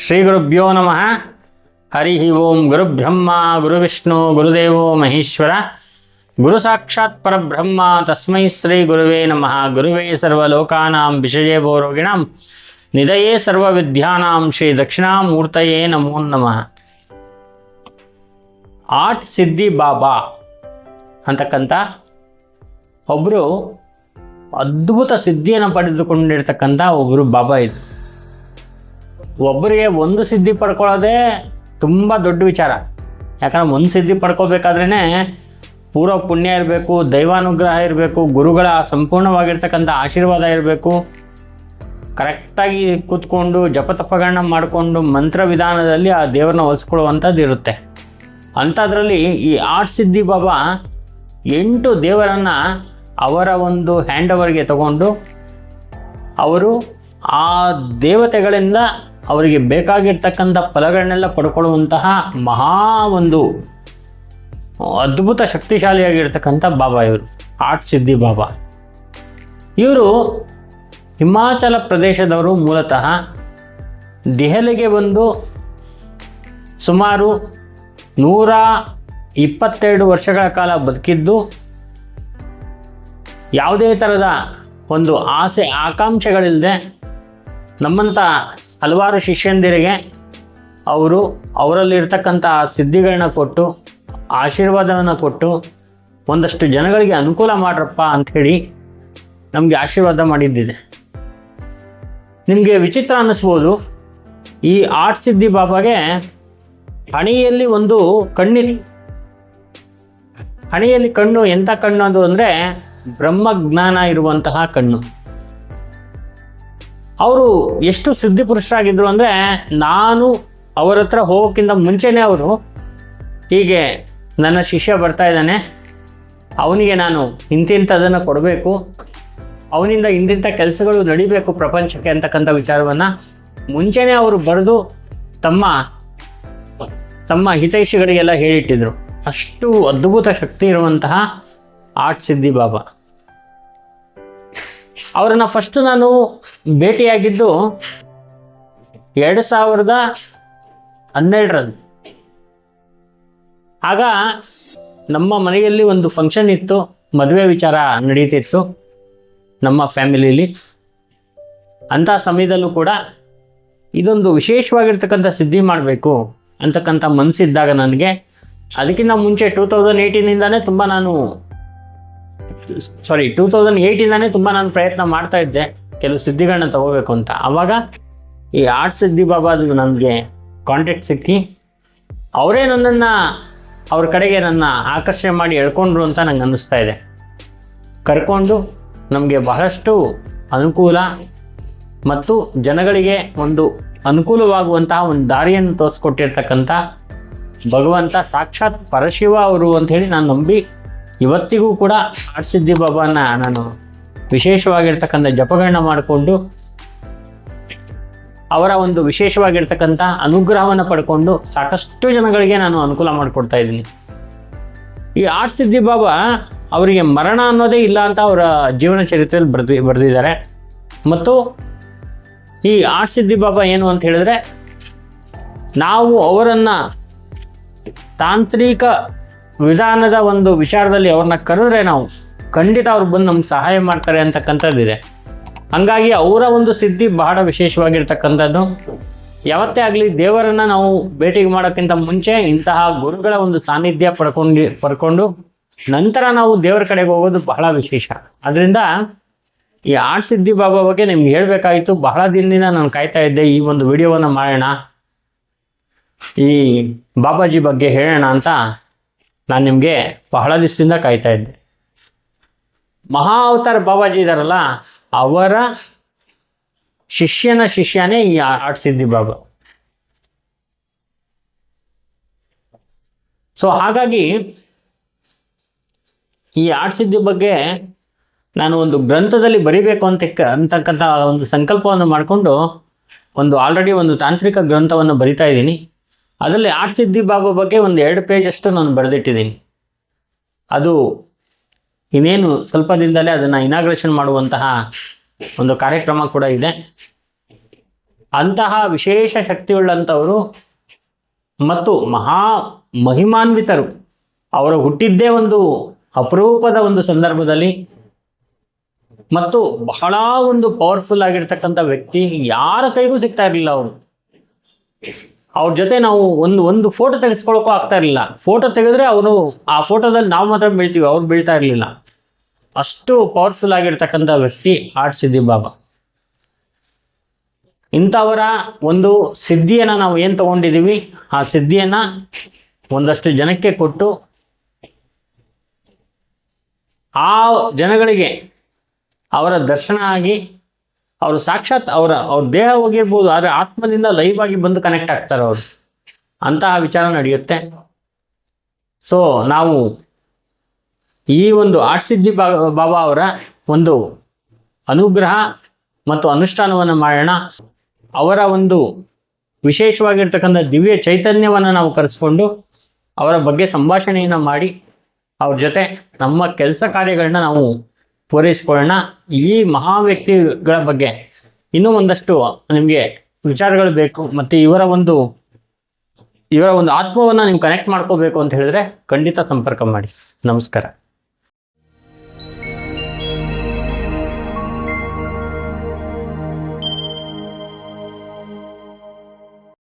ಶ್ರೀ ಗುರುಭ್ಯೋ ನಮಃ ಹರಿ ಓಂ ಗುರುಬ್ರಹ್ಮ ಗುರುವಿಷ್ಣು ಗುರುದೇವೋ ಮಹೇಶ್ವರ ಗುರು ಸಾಕ್ಷಾತ್ ಪರಬ್ರಹ್ಮ ತಸ್ಮೈ ಶ್ರೀ ಗುರುವೇ ನಮಃ ಗುರುವೇ ಸರ್ವಲೋಕಾನಾಂ ವಿಷಯೇ ಭೋರೋಗಿಣಾಂ ನಿಧಯೇ ಸರ್ವವಿದ್ಯಾನಾಂ ಶ್ರೀ ದಕ್ಷಿಣಾಮೂರ್ತಯೇ ನಮೋ ನಮಃ ಆಟ್ ಸಿದ್ಧಿ ಬಾಬಾ ಅಂತಕ್ಕಂಥ ಒಬ್ಬರು ಅದ್ಭುತ ಸಿದ್ಧಿಯನ್ನು ಪಡೆದುಕೊಂಡಿರ್ತಕ್ಕಂಥ ಒಬ್ಬರು ಬಾಬಾ ಇದು ಒಬ್ಬರಿಗೆ ಒಂದು ಸಿದ್ಧಿ ಪಡ್ಕೊಳ್ಳೋದೇ ತುಂಬ ದೊಡ್ಡ ವಿಚಾರ. ಯಾಕಂದ್ರೆ ಒಂದು ಸಿದ್ಧಿ ಪಡ್ಕೋಬೇಕಾದ್ರೇ ಪೂರ್ವ ಪುಣ್ಯ ಇರಬೇಕು, ದೈವಾನುಗ್ರಹ ಇರಬೇಕು, ಗುರುಗಳ ಸಂಪೂರ್ಣವಾಗಿರ್ತಕ್ಕಂಥ ಆಶೀರ್ವಾದ ಇರಬೇಕು. ಕರೆಕ್ಟಾಗಿ ಕೂತ್ಕೊಂಡು ಜಪತಪಗಳನ್ನ ಮಾಡಿಕೊಂಡು ಮಂತ್ರ ವಿಧಾನದಲ್ಲಿ ಆ ದೇವರನ್ನ ಹೊಲಿಸ್ಕೊಳ್ಳುವಂಥದ್ದು ಇರುತ್ತೆ. ಅಂಥದ್ರಲ್ಲಿ ಈ ಆಟ್ ಸಿದ್ಧಿ ಬಾಬಾ ಎಂಟು ದೇವರನ್ನು ಅವರ ಒಂದು ಹ್ಯಾಂಡ್ ಓವರ್ಗೆ ತಗೊಂಡು ಅವರು ಆ ದೇವತೆಗಳಿಂದ ಅವರಿಗೆ ಬೇಕಾಗಿರ್ತಕ್ಕಂಥ ಫಲಗಳನ್ನೆಲ್ಲ ಪಡ್ಕೊಳ್ಳುವಂತಹ ಮಹಾ ಒಂದು ಅದ್ಭುತ ಶಕ್ತಿಶಾಲಿಯಾಗಿರ್ತಕ್ಕಂಥ ಬಾಬಾ ಇವರು, ಆಟ್ ಸಿದ್ಧಿ ಬಾಬಾ. ಇವರು ಹಿಮಾಚಲ ಪ್ರದೇಶದವರು ಮೂಲತಃ ದೆಹಲಿಗೆ ಬಂದು ಸುಮಾರು ನೂರ ಇಪ್ಪತ್ತೆರಡು ವರ್ಷಗಳ ಕಾಲ ಬದುಕಿದ್ದು, ಯಾವುದೇ ಥರದ ಒಂದು ಆಸೆ, ಆಕಾಂಕ್ಷೆಗಳಿಲ್ಲದೆ ನಮ್ಮಂಥ ಹಲವಾರು ಶಿಷ್ಯಂದಿರಿಗೆ ಅವರು ಅವರಲ್ಲಿರ್ತಕ್ಕಂಥ ಸಿದ್ಧಿಗಳನ್ನ ಕೊಟ್ಟು, ಆಶೀರ್ವಾದವನ್ನು ಕೊಟ್ಟು, ಒಂದಷ್ಟು ಜನಗಳಿಗೆ ಅನುಕೂಲ ಮಾಡ್ರಪ್ಪ ಅಂಥೇಳಿ ನಮಗೆ ಆಶೀರ್ವಾದ ಮಾಡಿದ್ದಿದೆ. ನಿಮಗೆ ವಿಚಿತ್ರ ಅನ್ನಿಸ್ಬೋದು, ಈ ಆಟ್ ಸಿದ್ಧಿ ಬಾಬಾಗೆ ಹಣೆಯಲ್ಲಿ ಒಂದು ಕಣ್ಣಿರಿ ಹಣೆಯಲ್ಲಿ ಕಣ್ಣು ಎಂಥ ಕಣ್ಣು ಅದು ಅಂದರೆ ಬ್ರಹ್ಮಜ್ಞಾನ ಇರುವಂತಹ ಕಣ್ಣು. ಅವರು ಎಷ್ಟು ಸಿದ್ಧಿ ಪುರುಷರಾಗಿದ್ದರು ಅಂದರೆ ನಾನು ಅವರ ಹತ್ರ ಹೋಗೋಕ್ಕಿಂತ ಮುಂಚೆನೇ ಅವರು, ಹೀಗೆ ನನ್ನ ಶಿಷ್ಯ ಬರ್ತಾ ಇದ್ದಾನೆ, ಅವನಿಗೆ ನಾನು ಇಂತಿಂಥದನ್ನು ಕೊಡಬೇಕು, ಅವನಿಂದ ಇಂತಿಂಥ ಕೆಲಸಗಳು ನಡಿಬೇಕು ಪ್ರಪಂಚಕ್ಕೆ ಅಂತಕ್ಕಂಥ ವಿಚಾರವನ್ನು ಮುಂಚೆನೇ ಅವರು ಬರೆದು ತಮ್ಮ ತಮ್ಮ ಹಿತೈಷಿಗಳಿಗೆಲ್ಲ ಹೇಳಿಟ್ಟಿದ್ರು. ಅಷ್ಟು ಅದ್ಭುತ ಶಕ್ತಿ ಇರುವಂತಹ ಆಟ್ ಸಿದ್ಧಿ ಬಾಬಾ. ಅವರನ್ನು ಫಸ್ಟ್ ನಾನು ಭೇಟಿಯಾಗಿದ್ದು ಎರಡು ಸಾವಿರದ ಹನ್ನೆರಡರಲ್ಲಿ. ಆಗ ನಮ್ಮ ಮನೆಯಲ್ಲಿ ಒಂದು ಫಂಕ್ಷನ್ ಇತ್ತು, ಮದುವೆ ವಿಚಾರ ನಡೀತಿತ್ತು ನಮ್ಮ ಫ್ಯಾಮಿಲಿಲಿ ಅಂಥ ಸಮಯದಲ್ಲೂ ಕೂಡ ಇದೊಂದು ವಿಶೇಷವಾಗಿರ್ತಕ್ಕಂಥ ಸಿದ್ಧಿ ಮಾಡಬೇಕು ಅಂತಕ್ಕಂಥ ಮನಸ್ಸಿದ್ದಾಗ ನನಗೆ. ಅದಕ್ಕಿಂತ ಮುಂಚೆ ಟೂ ತೌಸಂಡ್ ಏಯ್ಟೀನಿಂದಾನೇ ತುಂಬ ನಾನು ಸಾರಿ ಟೂ ತೌಸಂಡ್ ಏಯ್ಟಿಂದಾನೇ ತುಂಬ ನಾನು ಪ್ರಯತ್ನ ಮಾಡ್ತಾ ಇದ್ದೆ ಕೆಲವು ಸಿದ್ಧಿಗಳನ್ನ ತಗೋಬೇಕು ಅಂತ. ಆವಾಗ ಈ ಆರ್ಟ್ ಸಿದ್ಧಿ ಬಾಬಾದು ನನಗೆ ಕಾಂಟ್ಯಾಕ್ಟ್ ಸಿಕ್ಕಿ, ಅವರೇ ನನ್ನನ್ನು ಅವ್ರ ಕಡೆಗೆ ನನ್ನ ಆಕರ್ಷಣೆ ಮಾಡಿ ಎಳ್ಕೊಂಡ್ರು ಅಂತ ನಂಗೆ ಅನ್ನಿಸ್ತಾ ಇದೆ. ಕರ್ಕೊಂಡು ನಮಗೆ ಬಹಳಷ್ಟು ಅನುಕೂಲ ಮತ್ತು ಜನಗಳಿಗೆ ಒಂದು ಅನುಕೂಲವಾಗುವಂತಹ ಒಂದು ದಾರಿಯನ್ನು ತೋರಿಸ್ಕೊಟ್ಟಿರ್ತಕ್ಕಂಥ ಭಗವಂತ ಸಾಕ್ಷಾತ್ ಪರಶಿವ ಅವರು ಅಂಥೇಳಿ ನಾನು ನಂಬಿ ಇವತ್ತಿಗೂ ಕೂಡ ಆರ್ಸಿದ್ದಿ ಬಾಬಾನ ನಾನು ವಿಶೇಷವಾಗಿರ್ತಕ್ಕಂಥ ಜಪಗಳನ್ನ ಮಾಡಿಕೊಂಡು ಅವರ ಒಂದು ವಿಶೇಷವಾಗಿರ್ತಕ್ಕಂಥ ಅನುಗ್ರಹವನ್ನು ಪಡ್ಕೊಂಡು ಸಾಕಷ್ಟು ಜನಗಳಿಗೆ ನಾನು ಅನುಕೂಲ ಮಾಡಿಕೊಡ್ತಾ ಇದ್ದೀನಿ. ಈ ಆರ್ ಬಾಬಾ ಅವರಿಗೆ ಮರಣ ಅನ್ನೋದೇ ಇಲ್ಲ ಅಂತ ಅವರ ಜೀವನ ಚರಿತ್ರೆಯಲ್ಲಿ ಬರೆದಿ, ಬರೆದಿದ್ದಾರೆ. ಮತ್ತು ಈ ಆರ್ ಸಿದ್ಧಿ ಬಾಬಾ ಏನು ಅಂತ ಹೇಳಿದ್ರೆ ನಾವು ಅವರನ್ನು ತಾಂತ್ರಿಕ ವಿಧಾನದ ಒಂದು ವಿಚಾರದಲ್ಲಿ ಅವ್ರನ್ನ ಕರೆದ್ರೆ ನಾವು ಖಂಡಿತ ಅವ್ರು ಬಂದು ನಮ್ಗೆ ಸಹಾಯ ಮಾಡ್ತಾರೆ ಅಂತಕ್ಕಂಥದ್ದಿದೆ ಹಂಗಾಗಿ ಅವರ ಒಂದು ಸಿದ್ಧಿ ಬಹಳ ವಿಶೇಷವಾಗಿರ್ತಕ್ಕಂಥದ್ದು. ಯಾವತ್ತೇ ಆಗಲಿ ದೇವರನ್ನು ನಾವು ಭೇಟಿ ಮಾಡೋಕ್ಕಿಂತ ಮುಂಚೆ ಇಂತಹ ಗುರುಗಳ ಒಂದು ಸಾನ್ನಿಧ್ಯ ಪಡ್ಕೊಂಡು ಪಡ್ಕೊಂಡು ನಂತರ ನಾವು ದೇವರ ಕಡೆಗೆ ಹೋಗೋದು ಬಹಳ ವಿಶೇಷ. ಅದರಿಂದ ಈ ಆರ್ಟ್ ಸಿದ್ಧಿ ಬಾಬಾ ಬಗ್ಗೆ ನಿಮ್ಗೆ ಹೇಳಬೇಕಾಗಿತ್ತು ಬಹಳ ದಿನದಿಂದ ನಾನು ಕಾಯ್ತಾ ಇದ್ದೆ ಈ ಒಂದು ವಿಡಿಯೋವನ್ನು ಮಾಡೋಣ. ಈ ಬಾಬಾಜಿ ಬಗ್ಗೆ ಹೇಳೋಣ ಅಂತ. ನಾನು ನಿಮಗೆ ಬಹಳ ದಿವಸದಿಂದ ಕಾಯ್ತಾ ಇದ್ದೆ. ಮಹಾ ಅವತಾರ ಬಾಬಾಜಿ ಇದಾರಲ್ಲ, ಅವರ ಶಿಷ್ಯನ ಶಿಷ್ಯನೇ ಈ ಆಡ್ಸಿದ್ದಿ ಬಾಬಾ. ಸೊ ಹಾಗಾಗಿ ಈ ಆಡ್ಸಿದ್ದಿ ಬಗ್ಗೆ ನಾನು ಒಂದು ಗ್ರಂಥದಲ್ಲಿ ಬರಿಬೇಕು ಅಂತ ಅಂತಕ್ಕಂಥ ಒಂದು ಸಂಕಲ್ಪವನ್ನು ಮಾಡಿಕೊಂಡು ಒಂದು ಆಲ್ರೆಡಿ ಒಂದು ತಾಂತ್ರಿಕ ಗ್ರಂಥವನ್ನು ಬರಿತಾ ಇದ್ದೀನಿ. ಅದರಲ್ಲಿ ಆಗ್ತಿದ್ದಿ ಬಾಬಾ ಬಗ್ಗೆ ಒಂದು ಎರಡು ಪೇಜಷ್ಟು ನಾನು ಬರೆದಿಟ್ಟಿದ್ದೀನಿ. ಅದು ಇನ್ನೇನು ಸ್ವಲ್ಪ ದಿನದಲ್ಲೇ ಅದನ್ನು ಇನಾಗ್ರೇಷನ್ ಮಾಡುವಂತಹ ಒಂದು ಕಾರ್ಯಕ್ರಮ ಕೂಡ ಇದೆ. ಅಂತಹ ವಿಶೇಷ ಶಕ್ತಿಯುಳ್ಳಂಥವರು ಮತ್ತು ಮಹಾ ಮಹಿಮಾನ್ವಿತರು ಅವರು ಹುಟ್ಟಿದ್ದೇ ಒಂದು ಅಪರೂಪದ ಒಂದು ಸಂದರ್ಭದಲ್ಲಿ ಮತ್ತು ಬಹಳ ಒಂದು ಪವರ್ಫುಲ್ ಆಗಿರ್ತಕ್ಕಂಥ ವ್ಯಕ್ತಿ ಯಾರ ಕೈಗೂ ಸಿಗ್ತಾ ಇರಲಿಲ್ಲ ಅವರು. ಅವ್ರ ಜೊತೆ ನಾವು ಒಂದು ಒಂದು ಫೋಟೋ ತೆಗೆಸ್ಕೊಳಕ್ಕೂ ಆಗ್ತಾ ಇರಲಿಲ್ಲ. ಫೋಟೋ ತೆಗೆದ್ರೆ ಅವರು ಆ ಫೋಟೋದಲ್ಲಿ ನಾವು ಮಾತ್ರ ಬೀಳ್ತೀವಿ, ಅವ್ರು ಬೀಳ್ತಾ ಇರಲಿಲ್ಲ. ಅಷ್ಟು ಪವರ್ಫುಲ್ ಆಗಿರ್ತಕ್ಕಂಥ ವ್ಯಕ್ತಿ ಆರ್ಟ್ ಸಿದ್ದಿ ಬಾಬಾ. ಇಂಥವರ ಒಂದು ಸಿದ್ಧಿಯನ್ನು ನಾವು ಏನು ತಗೊಂಡಿದ್ದೀವಿ ಆ ಸಿದ್ಧಿಯನ್ನು ಒಂದಷ್ಟು ಜನಕ್ಕೆ ಕೊಟ್ಟು ಆ ಜನಗಳಿಗೆ ಅವರ ದರ್ಶನ ಆಗಿ ಅವರು ಸಾಕ್ಷಾತ್ ಅವರ, ಅವ್ರ ದೇಹ ಹೋಗಿರ್ಬೋದು, ಆದರೆ ಆತ್ಮದಿಂದ ಲೈವ್ ಆಗಿ ಬಂದು ಕನೆಕ್ಟ್ ಆಗ್ತಾರೆ ಅವರು. ಅಂತಹ ವಿಚಾರ ನಡೆಯುತ್ತೆ. ಸೊ ನಾವು ಈ ಒಂದು ಆಟ್ಸಿದ್ದಿ ಬಾಬಾ ಅವರ ಒಂದು ಅನುಗ್ರಹ ಮತ್ತು ಅನುಷ್ಠಾನವನ್ನು ಮಾಡೋಣ. ಅವರ ಒಂದು ವಿಶೇಷವಾಗಿರ್ತಕ್ಕಂಥ ದಿವ್ಯ ಚೈತನ್ಯವನ್ನು ನಾವು ಕರೆಸ್ಕೊಂಡು ಅವರ ಬಗ್ಗೆ ಸಂಭಾಷಣೆಯನ್ನು ಮಾಡಿ, ಅವ್ರ ಜೊತೆ ನಮ್ಮ ಕೆಲಸ ಕಾರ್ಯಗಳನ್ನ ನಾವು ಪೂರೈಸ್ಕೊಳ್ಳೋಣ. ಈ ಮಹಾ ವ್ಯಕ್ತಿಗಳ ಬಗ್ಗೆ ಇನ್ನೂ ಒಂದಷ್ಟು ನಿಮಗೆ ವಿಚಾರಗಳು ಬೇಕು. ಮತ್ತು ಇವರ ಒಂದು ಇವರ ಒಂದು ಆತ್ಮವನ್ನು ನೀವು ಕನೆಕ್ಟ್ ಮಾಡ್ಕೋಬೇಕು ಅಂತ ಹೇಳಿದ್ರೆ ಖಂಡಿತ ಸಂಪರ್ಕ ಮಾಡಿ. ನಮಸ್ಕಾರ.